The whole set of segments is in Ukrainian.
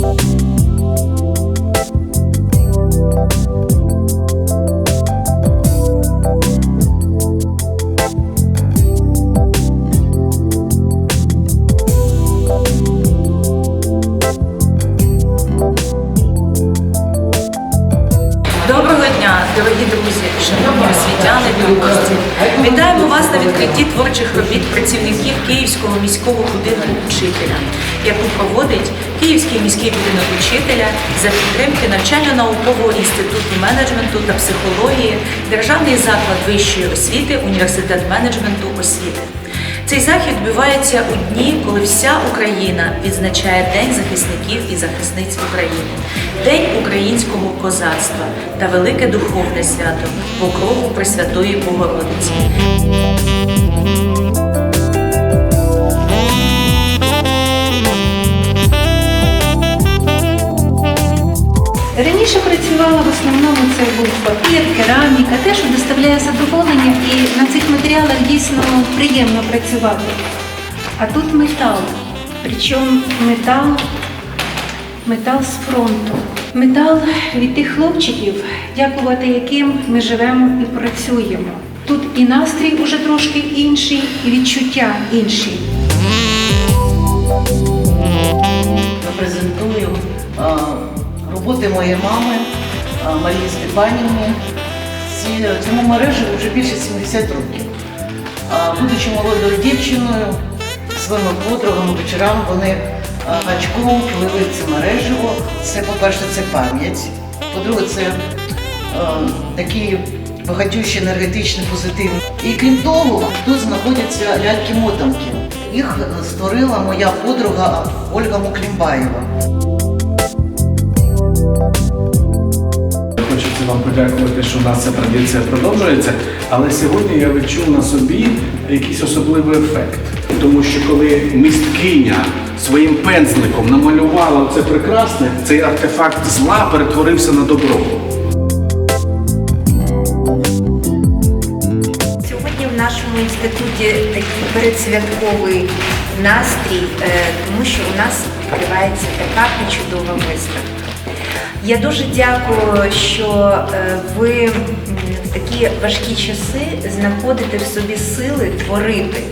Доброго дня, дорогі друзі, шановні освітяни та гості. Вітаємо вас на відкритті творчих робіт працівників Київського міського будинку учителя, яку проводить Київський міський будинок учителя за підтримки навчально-наукового інституту менеджменту та психології, Державний заклад вищої освіти, університет менеджменту освіти. Цей захід відбувається у дні, коли вся Україна відзначає День захисників і захисниць України, День українського козацтва та велике духовне свято Покрову Пресвятої Богородиці. Раніше працювала в основному це був папір, кераміка, те, що доставляє задоволення, і на цих матеріалах дійсно приємно працювати. А тут метал. Причому метал, метал з фронту. Метал від тих хлопчиків, дякувати яким ми живемо і працюємо. Тут і настрій уже трошки інший, і відчуття інші. Моєї мами Марії Степанівни. Ці, цьому мережі вже більше 70 років. Будучи молодою дівчиною, своїми подругами вечорами вони гачком плели це мереживо. Це, по-перше, це пам'ять. По-друге, це а, такий багатющий енергетичний позитив. І крім того, тут знаходяться ляльки-мотанки. Їх е, створила моя подруга Ольга Муклімбаєва. Хочеться вам подякувати, що у нас ця традиція продовжується. Але сьогодні я відчув на собі якийсь особливий ефект. Тому що коли місткиня своїм пензликом намалювала це прекрасне, цей артефакт зла перетворився на добро. Сьогодні в нашому інституті такий передсвятковий настрій, е, тому що у нас відкривається така чудова виставка. Я дуже дякую, що е, ви в такі важкі часи знаходите в собі сили творити.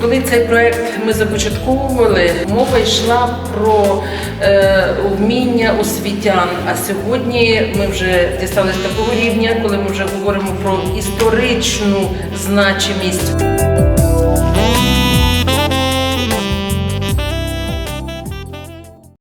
Коли цей проект ми започатковували, мова йшла про е, вміння освітян. А сьогодні ми вже дістались такого рівня, коли ми вже говоримо про історичну значимість.